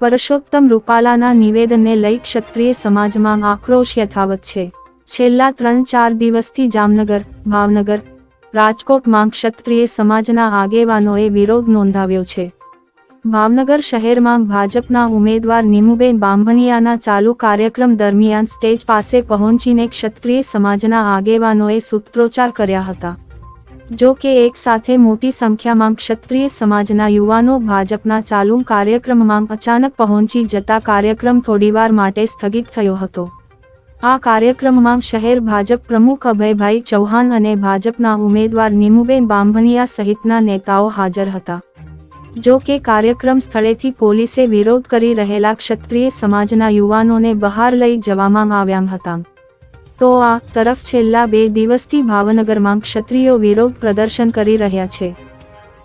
પરસોત્તમ રૂપાલાના નિવેદનને લઈ ક્ષત્રિય સમાજમાં આક્રોશ યથાવત છે. છેલ્લા ત્રણ ચાર દિવસથી જામનગર, ભાવનગર, રાજકોટમાં ક્ષત્રિય સમાજના આગેવાનોએ વિરોધ નોંધાવ્યો છે. ભાવનગર શહેરમાં ભાજપના ઉમેદવાર નીમુબેન બાંભણિયાના ચાલુ કાર્યક્રમ દરમિયાન સ્ટેજ પાસે પહોંચીને ક્ષત્રિય સમાજના આગેવાનોએ સૂત્રોચ્ચાર કર્યા હતા. જો કે એક સાથે મોટી સંખ્યામાં ક્ષત્રિય સમાજના યુવાનો ભાજપના ચાલુ કાર્યક્રમમાં અચાનક પહોંચી જતા કાર્યક્રમ થોડીવાર માટે સ્થગિત થયો હતો. આ કાર્યક્રમમાં શહેર ભાજપ પ્રમુખ અભયભાઈ ચૌહાણ અને ભાજપના ઉમેદવાર નીમુબેન બાંભણિયા સહિતના નેતાઓ હાજર હતા. જો કે કાર્યક્રમ સ્થળેથી પોલીસે વિરોધ કરી રહેલા ક્ષત્રિય સમાજના યુવાનોને બહાર લઈ જવામાં આવ્યા હતા. તો આ તરફ છેલ્લા બે દિવસથી ભાવનગરમાં ક્ષત્રિયો વિરોધ પ્રદર્શન કરી રહ્યા છે.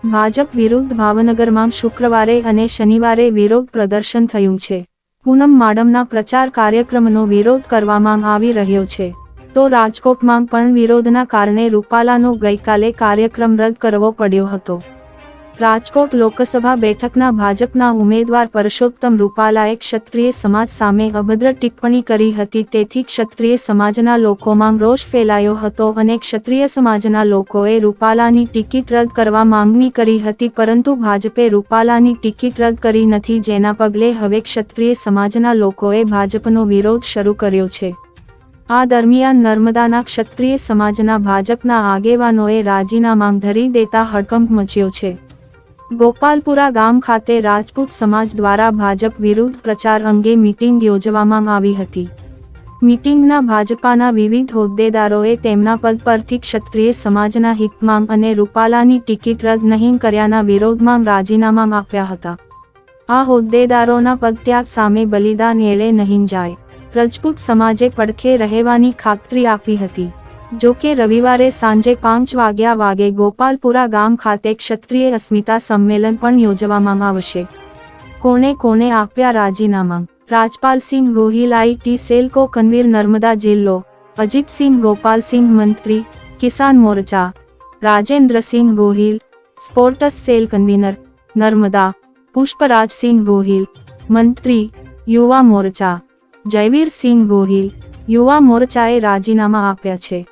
ભાજપ વિરુદ્ધ ભાવનગરમાં શુક્રવારે અને શનિવારે વિરોધ પ્રદર્શન થયું છે. પૂનમ માડમના પ્રચાર કાર્યક્રમનો વિરોધ કરવામાં આવી રહ્યો છે. તો રાજકોટમાં પણ વિરોધના કારણે રૂપાલાનો ગઈકાલે કાર્યક્રમ રદ કરવો પડ્યો હતો. રાજકોટ લોકસભા બેઠકના ભાજપના ઉમેદવાર પરસોત્તમ રૂપાલાએ ક્ષત્રિય સમાજ સામે અભદ્ર ટિપ્પણી કરી હતી. તેથી ક્ષત્રિય સમાજના લોકોમાં રોષ ફેલાયો હતો અને ક્ષત્રિય સમાજના લોકોએ રૂપાલાની ટિકિટ રદ કરવા માંગણી કરી હતી. પરંતુ ભાજપે રૂપાલાની ટિકિટ રદ કરી નથી. જેના પગલે હવે ક્ષત્રિય સમાજના લોકોએ ભાજપનો વિરોધ શરૂ કર્યો છે. આ દરમિયાન નર્મદાના ક્ષત્રિય સમાજના ભાજપના આગેવાનોએ રાજીનામાં ધરી દેતા હડકંપ મચ્યો છે. ગોપાલપુરા ગામ ખાતે રાજપૂત સમાજ દ્વારા ભાજપ વિરુદ્ધ પ્રચાર અંગે મીટિંગ યોજવામાં આવી હતી. મીટિંગના ભાજપાના વિવિધ હોદ્દેદારોએ તેમના પદ પરથી ક્ષત્રિય સમાજના હિતમાં અને રૂપાલાની ટિકિટ રદ નહીં કર્યાના વિરોધમાં રાજીનામા આપ્યા હતા. આ હોદ્દેદારોના પદત્યાગ સામે બલિદાન એળે નહીં જાય. રજપૂત સમાજે પડખે રહેવાની ખાતરી આપી હતી. જો કે રવિવારે સાંજે પાંચ વાગ્યા વાગે ગોપાલપુરા ગામ ખાતે ક્ષત્રિય અસ્મિતા સંમેલન પણ યોજવામાં આવશે. કોને કોને આપ્યા રાજીનામા? રાજપાલસિંહ ગોહિલ આઈટી સેલ કો કનવીર નર્મદા જિલ્લો, અજીતસિંહ ગોપાલસિંહ મંત્રી, કિસાન મોરચા, Rajendrasinh Gohil, sports cell convener, Narmada, Pushparajsinh Gohil, મંત્રી, યુવા મોરચા, જયવીરસિંહ ગોહિલ, યુવા મોરચાએ રાજીનામા આપ્યા છે.